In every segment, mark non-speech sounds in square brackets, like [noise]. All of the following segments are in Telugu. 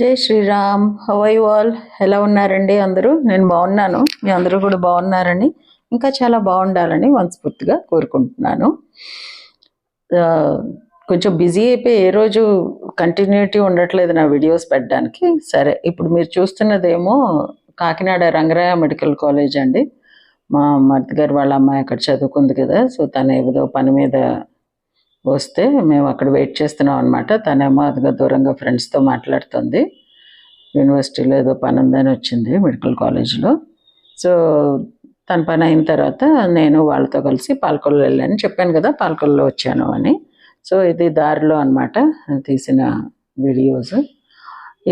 జై శ్రీరామ్. హవై వాల్ ఎలా ఉన్నారండి అందరూ? నేను బాగున్నాను. మీ అందరూ కూడా బాగున్నారని ఇంకా చాలా బాగుండాలని మనస్ఫూర్తిగా కోరుకుంటున్నాను. కొంచెం బిజీ అయిపోయి ఏ రోజు కంటిన్యూటీ ఉండట్లేదు నా వీడియోస్ పెట్టడానికి. సరే ఇప్పుడు మీరు చూస్తున్నదేమో కాకినాడ రంగరాయ మెడికల్ కాలేజ్ అండి. మా మరిది గారు వాళ్ళ అమ్మాయి అక్కడ చదువుకుంది కదా సో తను ఏదో పని మీద వస్తే మేము అక్కడ వెయిట్ చేస్తున్నాం అనమాట తనేమో అదిగా దూరంగా ఫ్రెండ్స్తో మాట్లాడుతుంది. యూనివర్సిటీలో ఏదో పని ఉందని వచ్చింది మెడికల్ కాలేజ్లో సో తన పని అయిన తర్వాత నేను వాళ్ళతో కలిసి పాలకొల్లు వెళ్ళాను. చెప్పాను కదా పాల్కొల్లో వచ్చాను అని. సో ఇది దారిలో అనమాట తీసిన వీడియోస్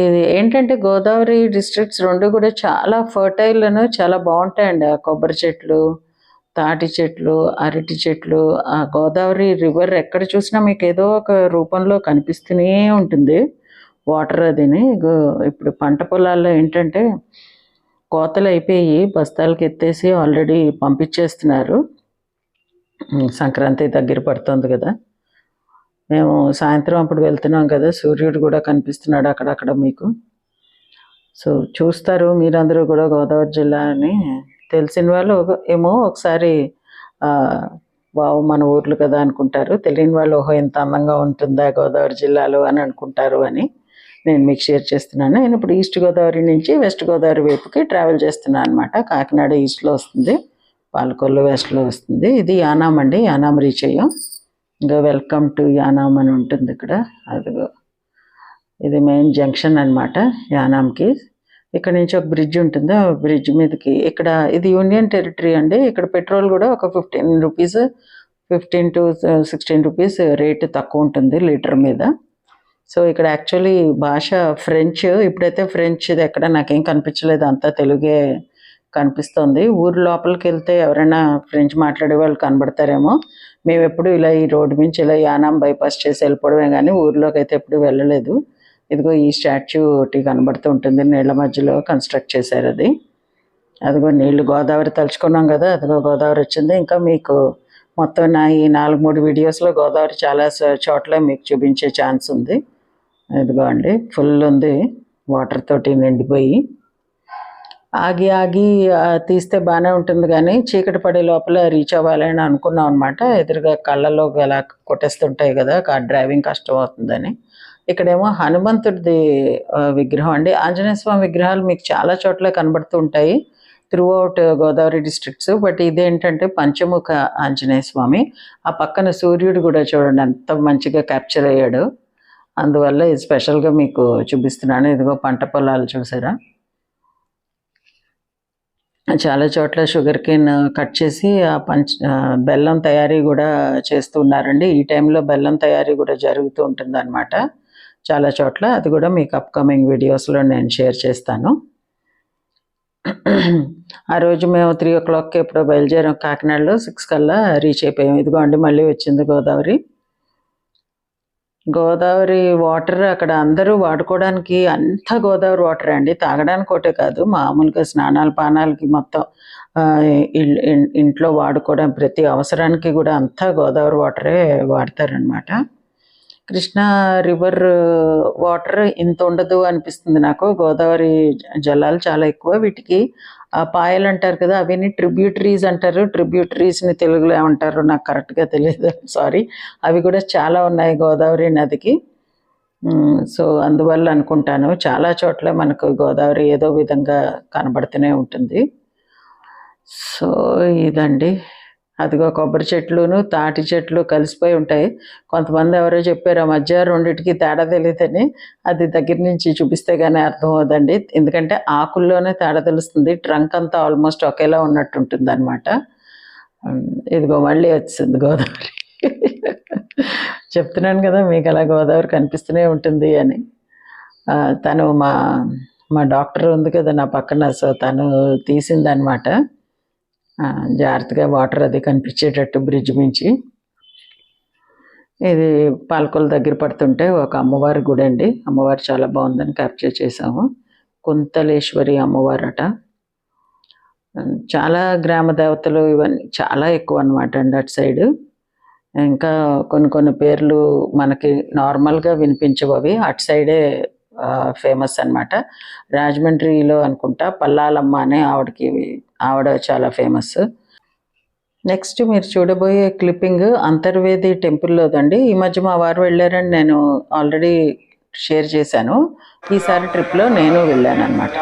ఇది ఏంటంటే గోదావరి డిస్ట్రిక్ట్స్ రెండు కూడా చాలా ఫర్టైల్ చాలా బాగుంటాయండి. ఆ కొబ్బరి చెట్లు తాటి చెట్లు అరటి చెట్లు ఆ గోదావరి రివర్ ఎక్కడ చూసినా మీకు ఏదో ఒక రూపంలో కనిపిస్తూనే ఉంటుంది. వాటర్ అదిని. ఇప్పుడు పంట పొలాల్లో ఏంటంటే కోతలు అయిపోయి బస్తాలకు ఎత్తేసి ఆల్రెడీ పంపించేస్తున్నారు. సంక్రాంతి దగ్గర పడుతుంది కదా. మేము సాయంత్రం అప్పుడు వెళ్తున్నాం కదా. సూర్యుడు కూడా కనిపిస్తున్నాడు అక్కడక్కడ మీకు. సో చూస్తారు మీరందరూ కూడా గోదావరి జిల్లా అని తెలిసిన వాళ్ళు ఏమో ఒకసారి ఆ, వావ్ మన ఊర్లు కదా అనుకుంటారు. తెలియని వాళ్ళు ఓహో ఎంత అందంగా ఉంటుందా గోదావరి జిల్లాలో అని అనుకుంటారు అని నేను మీకు షేర్ చేస్తున్నాను. నేను ఇప్పుడు ఈస్ట్ గోదావరి నుంచి వెస్ట్ గోదావరి వైపుకి ట్రావెల్ చేస్తున్నాను అనమాట కాకినాడ ఈస్ట్లో వస్తుంది. పాలకొల్లు వెస్ట్లో వస్తుంది. ఇది యానాం అండి. యానాం రీచ్ అయ్యాం ఇంకా వెల్కమ్ టు యానాం అని ఉంటుంది ఇక్కడ. అదిగో. ఇది మెయిన్ జంక్షన్ అన్నమాట యానాంకి. ఇక్కడ నుంచి ఒక బ్రిడ్జ్ ఉంటుంది. ఆ బ్రిడ్జ్ మీదకి ఇక్కడ ఇది యూనియన్ టెరిటరీ అండి. ఇక్కడ పెట్రోల్ కూడా ఒక fifteen rupees fifteen to sixteen rupees rate తక్కువ ఉంటుంది లీటర్ మీద. సో ఇక్కడ యాక్చువల్లీ భాష ఫ్రెంచ్ ఇప్పుడైతే ఫ్రెంచ్ ఇది ఎక్కడ నాకేం కనిపించలేదు. అంతా తెలుగే కనిపిస్తుంది. ఊరు లోపలికి వెళ్తే ఎవరైనా ఫ్రెంచ్ మాట్లాడే వాళ్ళు కనబడతారేమో. మేము ఎప్పుడు ఇలా ఈ రోడ్డు నుంచి ఇలా యానాం బైపాస్ చేసి వెళ్ళిపోవడమే కానీ ఊర్లోకి అయితే ఎప్పుడు వెళ్ళలేదు. ఇదిగో ఈ స్టాచ్యూ ఒకటి కనబడుతూ ఉంటుంది. నీళ్ళ మధ్యలో కన్స్ట్రక్ట్ చేశారు అది. అదిగో నీళ్ళు గోదావరి తలుచుకున్నాం కదా అదిగో గోదావరి వచ్చింది. ఇంకా మీకు మొత్తం నా ఈ నాలుగు మూడు వీడియోస్లో గోదావరి చాలా చోట్ల మీకు చూపించే ఛాన్స్ ఉంది. ఇదిగో అండి ఫుల్ ఉంది. వాటర్ తోటి నిండిపోయి. ఆగి ఆగి తీస్తే బాగానే ఉంటుంది కానీ చీకటి పడే లోపల రీచ్ అవ్వాలని అనుకున్నాం అనమాట ఎదురుగా కళ్ళలో అలా కొట్టేస్తుంటాయి కదా కార్ డ్రైవింగ్ కష్టం అవుతుందని. ఇక్కడేమో హనుమంతుడిది విగ్రహం అండి. ఆంజనేయ స్వామి విగ్రహాలు మీకు చాలా చోట్ల కనబడుతూ ఉంటాయి throughout Godavari districts but ఇదేంటంటే పంచముఖ ఆంజనేయ స్వామి. ఆ పక్కన సూర్యుడు కూడా చూడండి ఎంత మంచిగా క్యాప్చర్ అయ్యాడు. అందువల్ల ఇది స్పెషల్గా మీకు చూపిస్తున్నాను. ఇదిగో పంట పొలాలు చూసారా? చాలా చోట్ల షుగర్ కేన్ కట్ చేసి ఆ పంచ బెల్లం తయారీ కూడా చేస్తున్నారండి ఈ టైంలో బెల్లం తయారీ కూడా జరుగుతూ ఉంటుంది అనమాట చాలా చోట్ల అది కూడా మీకు అప్కమింగ్ వీడియోస్లో నేను షేర్ చేస్తాను. ఆ రోజు మేము త్రీ ఓ క్లాక్కి ఎప్పుడో బయలుదేరాం కాకినాడలో. సిక్స్ కల్లా రీచ్ అయిపోయాం. ఇదిగోండి మళ్ళీ వచ్చింది గోదావరి. గోదావరి వాటర్ అక్కడ అందరూ వాడుకోవడానికి అంత గోదావరి వాటర్ అండి. తాగడానికి ఒకటే కాదు మామూలుగా స్నానాలు పానాలకి మొత్తం ఆ, ఇల్- ఇంట్లో వాడుకోవడం ప్రతి అవసరానికి కూడా అంతా గోదావరి వాటరే వాడతారనమాట కృష్ణా రివర్ వాటర్ ఇంత ఉండదు అనిపిస్తుంది నాకు. గోదావరి జలాలు చాలా ఎక్కువ. వీటికి ఆ పాయలు అంటారు కదా అవన్నీ ట్రిబ్యూటరీస్ అంటారు. ట్రిబ్యూటరీస్ని తెలుగులో ఏమంటారు నాకు కరెక్ట్గా తెలియదు. [laughs] సారీ అవి కూడా చాలా ఉన్నాయి గోదావరి నదికి. సో అందువల్ల అనుకుంటాను. చాలా చోట్ల మనకు గోదావరి ఏదో విధంగా కనబడుతూనే ఉంటుంది. సో ఇదండి. అదిగో కొబ్బరి చెట్లును తాటి చెట్లు కలిసిపోయి ఉంటాయి. కొంతమంది ఎవరో చెప్పారు ఆ మధ్య రెండింటికి తేడా తెలియదని అది దగ్గర నుంచి చూపిస్తే కానీ అర్థం అవుదండి ఎందుకంటే ఆకుల్లోనే తేడా తెలుస్తుంది. ట్రంక్ అంతా ఆల్మోస్ట్ ఒకేలా ఉన్నట్టు ఉంటుంది అనమాట ఇదిగో మళ్ళీ వచ్చింది గోదావరి. చెప్తున్నాను కదా మీకు అలా గోదావరి కనిపిస్తూనే ఉంటుంది అని. తను మా మా డాక్టర్ ఉంది కదా నా పక్కన సో తను తీసిందనమాట జాగ్రత్తగా వాటర్ అది కనిపించేటట్టు బ్రిడ్జ్ మించి. ఇది పాలకొల దగ్గర పడుతుంటే ఒక అమ్మవారి గుడి అండి. అమ్మవారు చాలా బాగుందని క్యాప్చర్ చేసాము కుంతలేశ్వరి అమ్మవారట. చాలా గ్రామ దేవతలు ఇవన్నీ చాలా ఎక్కువ అనమాట అండి అటు సైడ్. ఇంకా కొన్ని కొన్ని పేర్లు మనకి నార్మల్గా వినిపించవు అవి. అటు సైడే ఫేమస్ అన్నమాట. రాజమండ్రిలో అనుకుంటా పల్లాలమ్మ అనే ఆవిడకి ఆవిడ చాలా ఫేమస్. నెక్స్ట్ మీరు చూడబోయే క్లిప్పింగ్ అంతర్వేది టెంపుల్లోదండి. ఈ మధ్య మా వారు వెళ్ళారని నేను ఆల్రెడీ షేర్ చేశాను. ఈసారి ట్రిప్లో నేను వెళ్ళాను అనమాట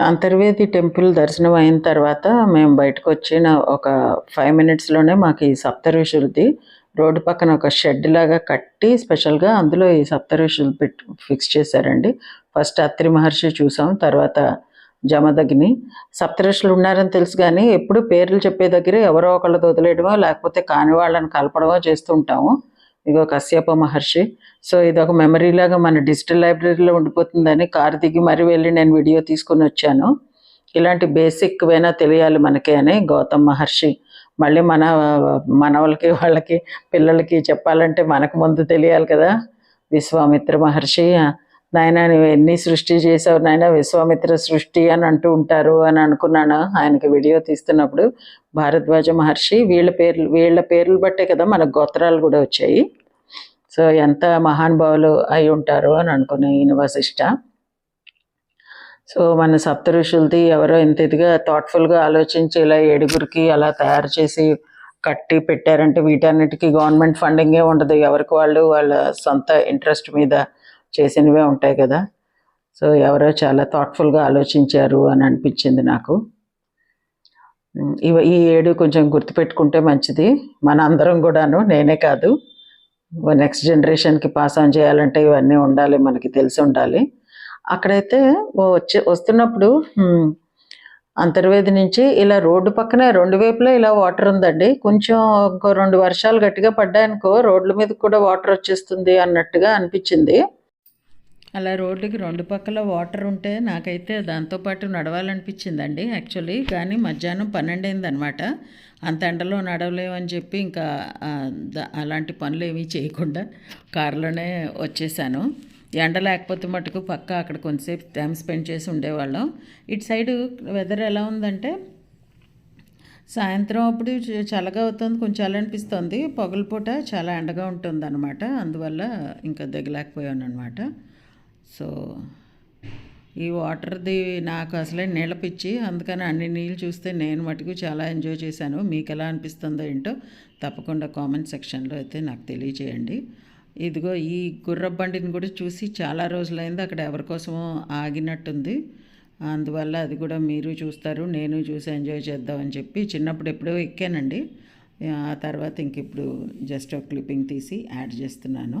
అంతర్వేది టెంపుల్ దర్శనం అయిన తర్వాత మేము బయటకు వచ్చిన ఒక ఫైవ్ మినిట్స్లోనే మాకు ఈ సప్తఋషులది రోడ్డు పక్కన ఒక షెడ్ లాగా కట్టి స్పెషల్గా అందులో ఈ సప్తఋషులు పెట్టి ఫిక్స్ చేశారండి. ఫస్ట్ అత్రి మహర్షి చూసాం తర్వాత జమదగ్ని. సప్తఋషులు ఉన్నారని తెలుసు కానీ ఎప్పుడు పేర్లు చెప్పే దగ్గర ఎవరో ఒకళ్ళు వదిలేయడమో లేకపోతే కాని వాళ్ళని కలపడమో చేస్తుంటాము ఇగో కశ్యప మహర్షి. సో ఇది ఒక మెమరీ లాగా మన డిజిటల్ లైబ్రరీలో ఉండిపోతుందని కారు దిగి మరీ వెళ్ళి నేను వీడియో తీసుకొని వచ్చాను. ఇలాంటి బేసిక్ వేనా తెలియాలి మనకి అని గౌతమ్ మహర్షి. మళ్ళీ మన మనవలకి వాళ్ళకి పిల్లలకి చెప్పాలంటే మనకు ముందు తెలియాలి కదా. విశ్వామిత్ర మహర్షి నాయన ఎన్ని సృష్టి చేసావు నాయన? విశ్వామిత్ర సృష్టి అని అంటూ ఉంటారు అని అనుకున్నాను? ఆయనకి వీడియో తీస్తున్నప్పుడు భారద్వాజ మహర్షి వీళ్ళ పేర్లు వీళ్ళ పేర్లు బట్టే కదా మనకు గోత్రాలు కూడా వచ్చాయి. సో ఎంత మహానుభావులు అయి ఉంటారు అని అనుకునే ఈయన వశిష్ట. సో మన సప్త ఋషులది ఎవరో ఇంత ఇదిగా థాట్ఫుల్గా ఆలోచించి ఇలా ఏడుగురికి అలా తయారు చేసి కట్టి పెట్టారంటే వీటన్నిటికీ గవర్నమెంట్ ఫండింగే ఉండదు. ఎవరికి వాళ్ళు వాళ్ళ సొంత ఇంట్రెస్ట్ మీద చేసినవే ఉంటాయి కదా. సో ఎవరో చాలా థాట్ఫుల్గా ఆలోచించారు అని అనిపించింది నాకు. ఇవ ఈ ఏడు కొంచెం గుర్తుపెట్టుకుంటే మంచిది. మన అందరం కూడాను నేనే కాదు. నెక్స్ట్ జనరేషన్కి పాస్ ఆన్ చేయాలంటే ఇవన్నీ ఉండాలి మనకి తెలిసి ఉండాలి. అక్కడైతే వచ్చే వస్తున్నప్పుడు అంతర్వేది నుంచి ఇలా రోడ్డు పక్కనే రెండు వైపులా ఇలా వాటర్ ఉందండి. కొంచెం ఇంకో రెండు వర్షాలు గట్టిగా పడ్డాయనుకో రోడ్ల మీద కూడా వాటర్ వచ్చేస్తుంది అన్నట్టుగా అనిపించింది. అలా రోడ్డుకి రెండు పక్కల వాటర్ ఉంటే నాకైతే దాంతోపాటు నడవాలనిపించిందండి యాక్చువల్లీ. కానీ మధ్యాహ్నం పన్నెండు అయిందనమాట అంత ఎండలో నడవలేమని చెప్పి ఇంకా అలాంటి పనులు ఏమీ చేయకుండా కారులోనే వచ్చేసాను. ఎండ లేకపోతే మటుకు పక్క అక్కడ కొంతసేపు టైం స్పెండ్ చేసి ఉండేవాళ్ళం. ఇటు సైడు వెదర్ ఎలా ఉందంటే సాయంత్రం అప్పుడు చల్లగా అవుతుంది కొంచెం చలి అనిపిస్తుంది పగలపూట చాలా ఎండగా ఉంటుంది అనమాట అందువల్ల ఇంకా దిగలేకపోయాను అనమాట సో ఈ వాటర్ది నాకు అసలే నీళ్ళ పిచ్చి. అందుకని అన్ని నీళ్ళు చూస్తే నేను మటుకు చాలా ఎంజాయ్ చేశాను. మీకు ఎలా అనిపిస్తుందో ఏంటో తప్పకుండా కామెంట్ సెక్షన్లో అయితే నాకు తెలియచేయండి ఇదిగో ఈ గుర్రబండిని కూడా చూసి చాలా రోజులైంది అక్కడ ఎవరి కోసమో ఆగినట్టుంది. అందువల్ల అది కూడా మీరు చూస్తారు నేను చూసి ఎంజాయ్ చేద్దామని చెప్పి చిన్నప్పుడు ఎప్పుడో ఎక్కానండి. ఆ తర్వాత ఇంక ఇప్పుడు జస్ట్ ఒక క్లిప్పింగ్ తీసి యాడ్ చేస్తున్నాను.